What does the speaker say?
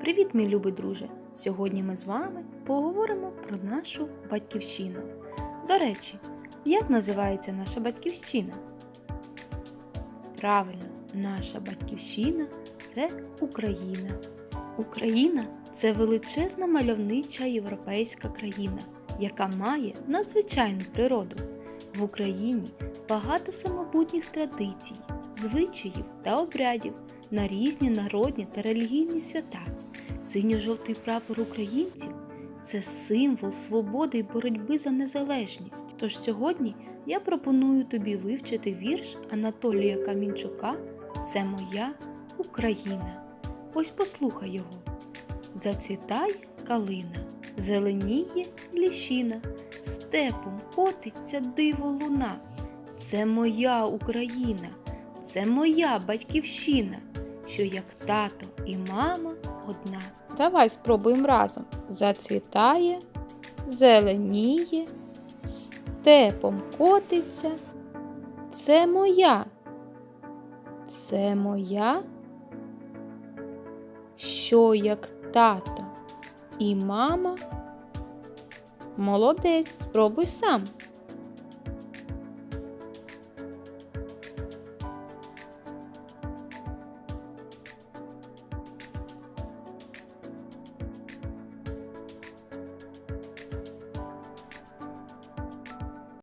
Привіт, мій любий друже! Сьогодні ми з вами поговоримо про нашу батьківщину. До речі, як називається наша батьківщина? Правильно, наша батьківщина це Україна. Україна це величезна мальовнича європейська країна, яка має надзвичайну природу. В Україні багато самобутніх традицій, звичаїв та обрядів на різні народні та релігійні свята. Синьо-жовтий прапор українців це символ свободи й боротьби за незалежність. Тож сьогодні я пропоную тобі вивчити вірш Анатолія Камінчука Це моя Україна. Ось послухай його. Зацвітає калина, зеленіє ліщина, степом котиться диво луна. Це моя Україна, це моя батьківщина, що як тато і мама одна. Давай спробуємо разом. Зацвітає, зеленіє, степом котиться. Це моя. Це моя, що як тато і мама. Молодець, спробуй сам.